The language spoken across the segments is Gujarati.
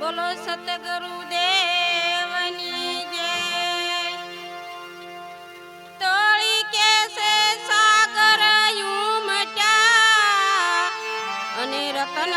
બોલો સતગુરુ દેવની જય. તોળી કેસે સાગર યુમટા અને રતન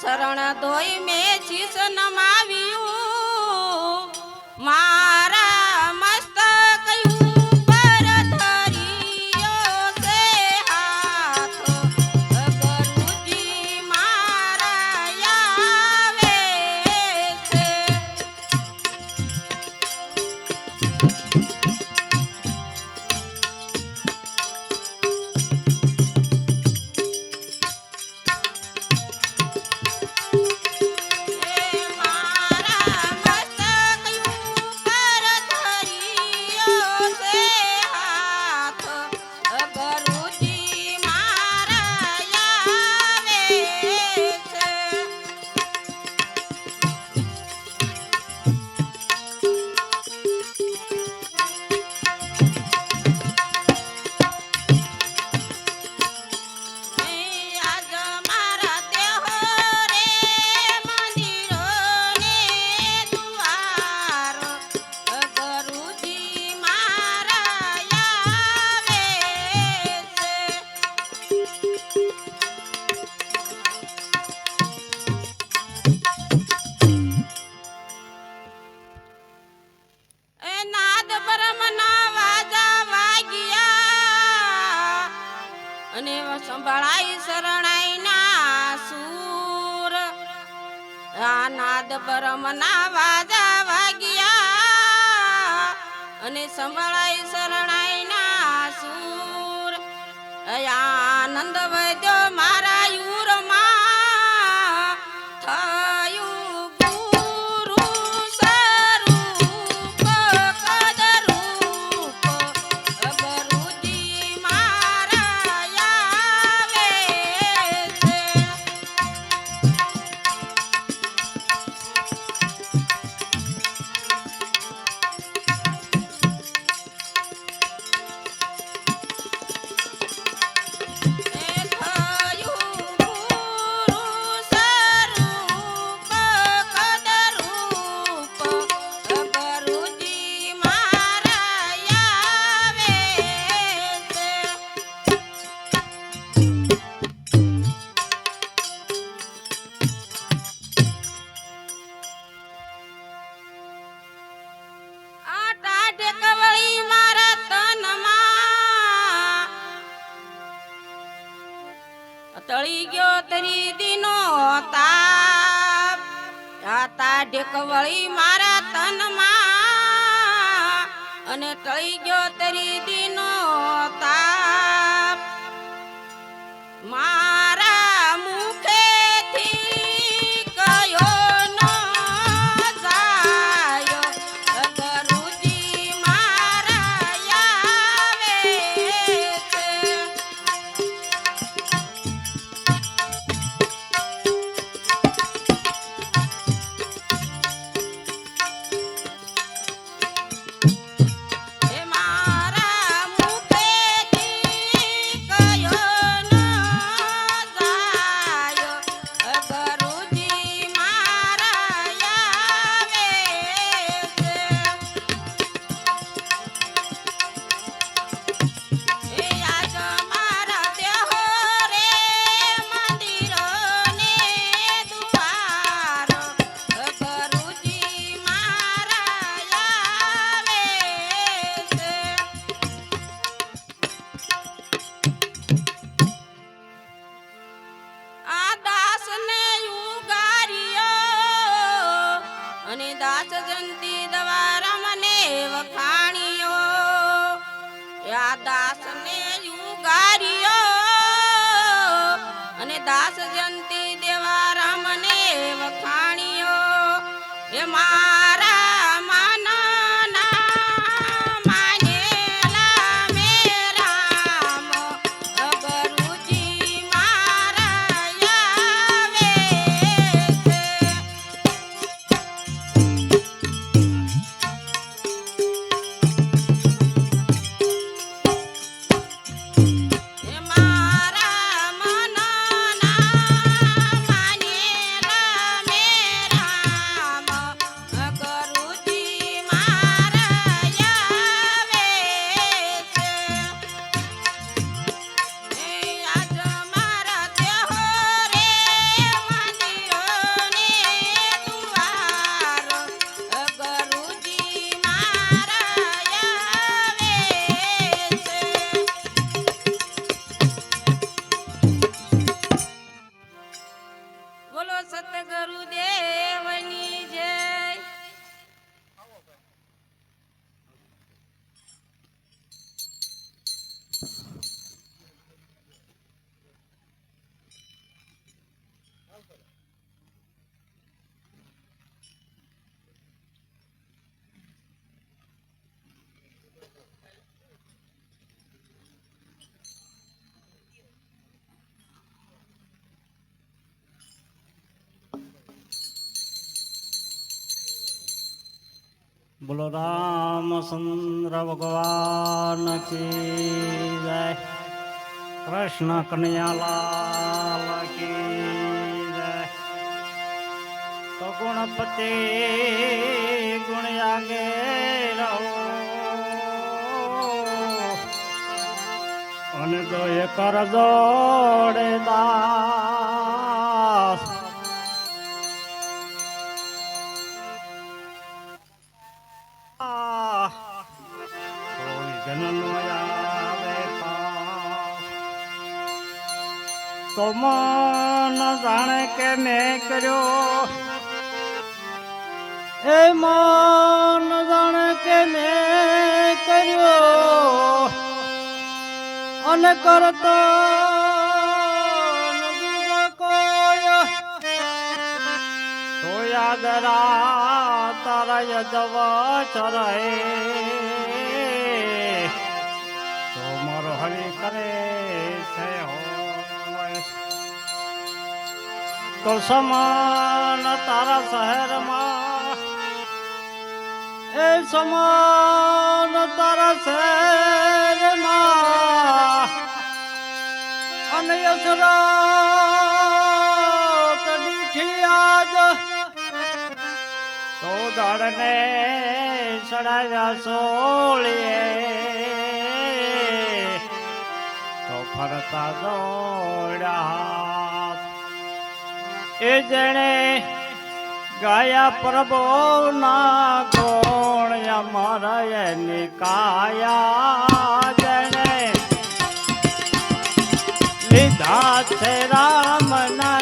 શરણ ધોઈ મેં શીશ નમાવી. શરણાઈના સૂર. આનાદ પરમના વાજા વાગ્યા. અને સંભળાય શરણાઈના સૂર. આનંદ વધ્યો તા ઢેકવળી મારા તનમાં અને તળી ગયો તરી દિનો તાપ. મા બોલો રામચંદ્ર ભગવાન કી જય. કૃષ્ણ કનૈયાલાલ કી જય. તો ગુણપતિ ગુણયાગે રહો. અને તો એક રજોડે દા તો મન જાણે કે મેં કર્યો એ મન જાણે કે મેં કર્યો અને કરતો યાદ રા તારા યદવ ચરે. હરી કરે છે હોય તો સમાન તારા શહેરમાં, એ સમાન તારા શહેરમાં. અને અસરા તડીથી આજ તો દાડને સડાવ્યા સોળીએ. ફરતા દોડ્યા એ જણે ગાયા પ્રભો ના ગોણ મારા એની કાયા જણે લીધા છે રામ ના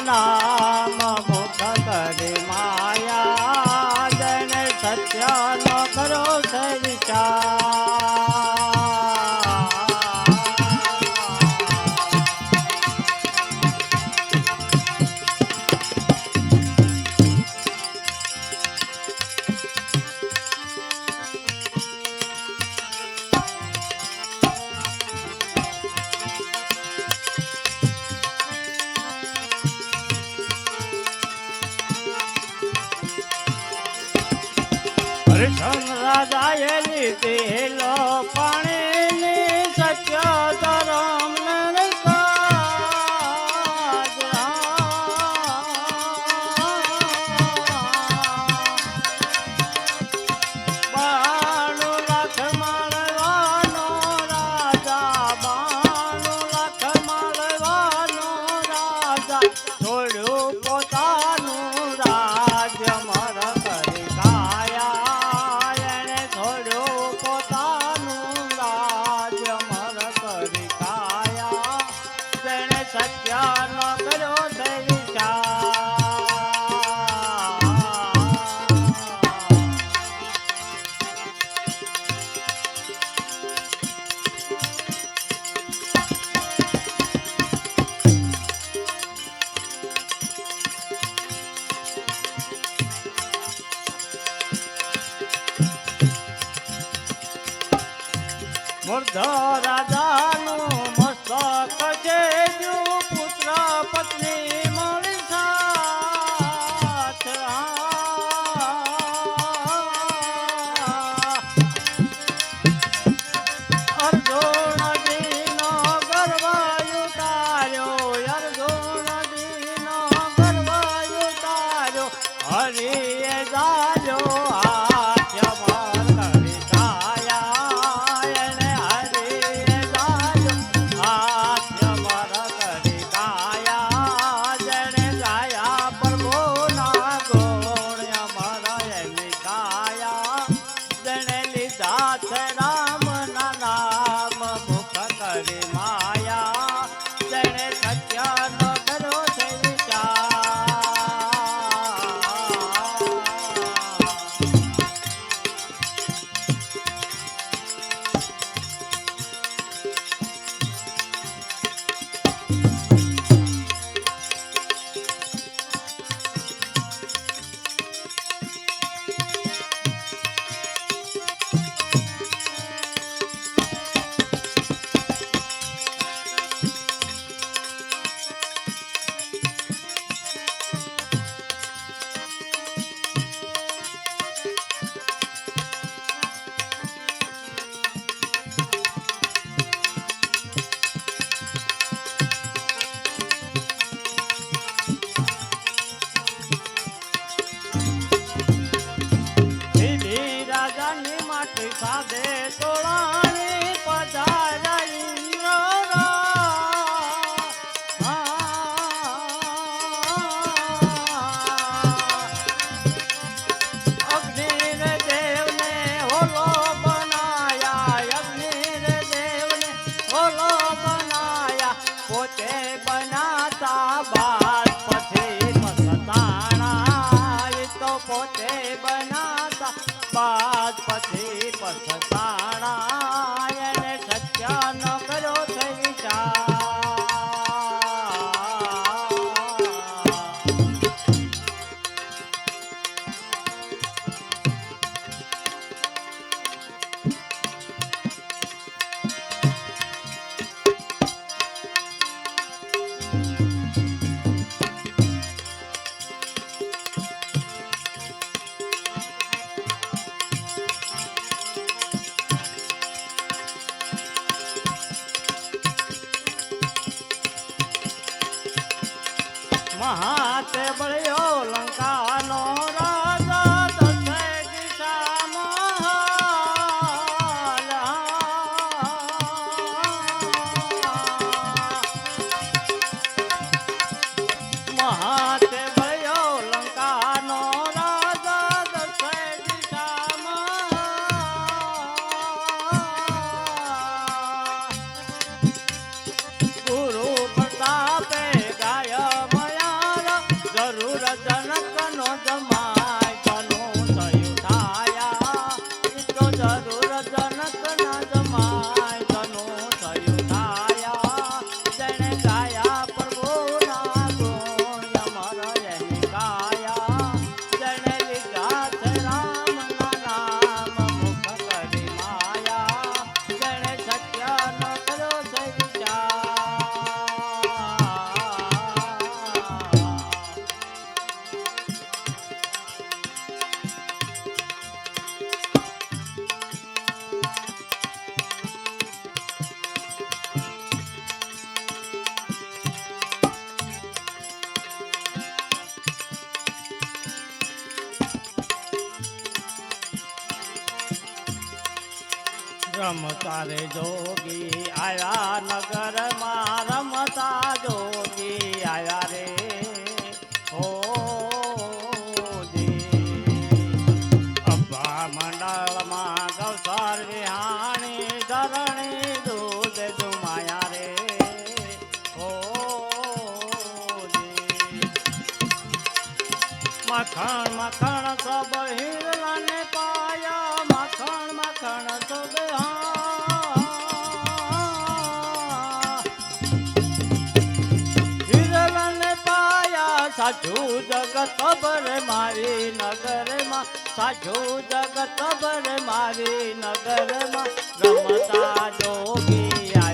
ধরা રમતા રે જોગી. આવ્યા નગરમાં રમતા જોગી. આવ્યા રે હો અબ્બા મંડળમાં ગૌસર વિહાણી ધરણી દૂધ જુમાયા રે હો મખણ મખણ સબ હિરલા સાજુ જગત ભર મારી નગરમાં સાજુ જગત ભર મારી નગરમાં રમતા જોગિયા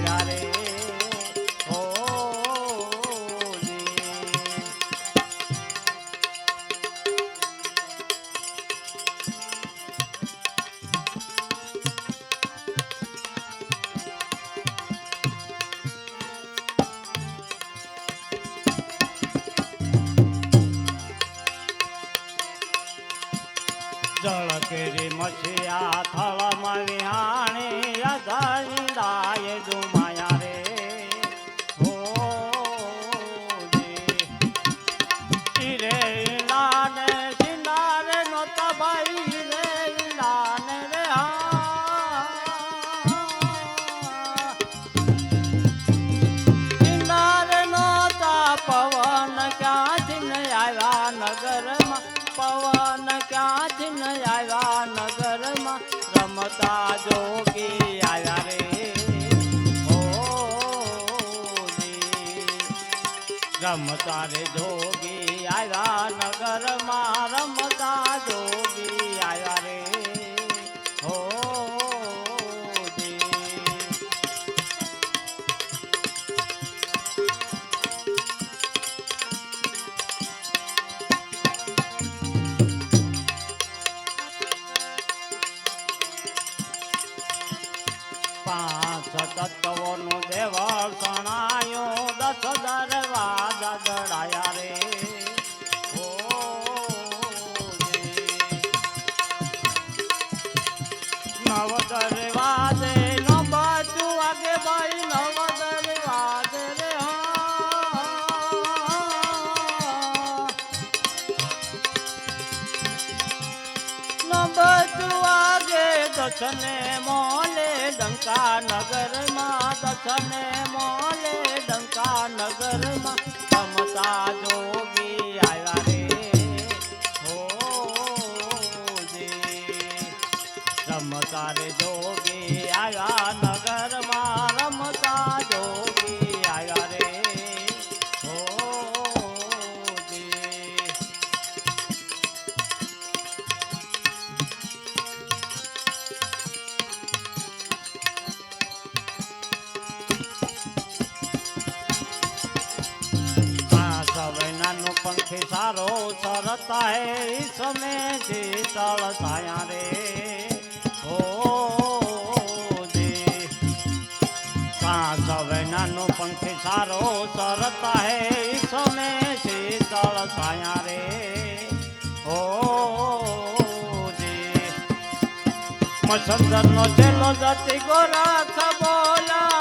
大爷，大爷。તારે જોગી આવ્યા નગરમાં બચવાગે દસને મોલે ડંકા નગરમાં દસને મોલે ડંકા નગરમાં સમતા જોગી જીતા હે ઈસમે જીતળ સાયા રે. ઓ સવેનાનો પંખી સારો સરતા હે ઈસમે શીતળ સાયા રે. ઓ મસંદર નો ચેલો જતી ગોરા બોલા.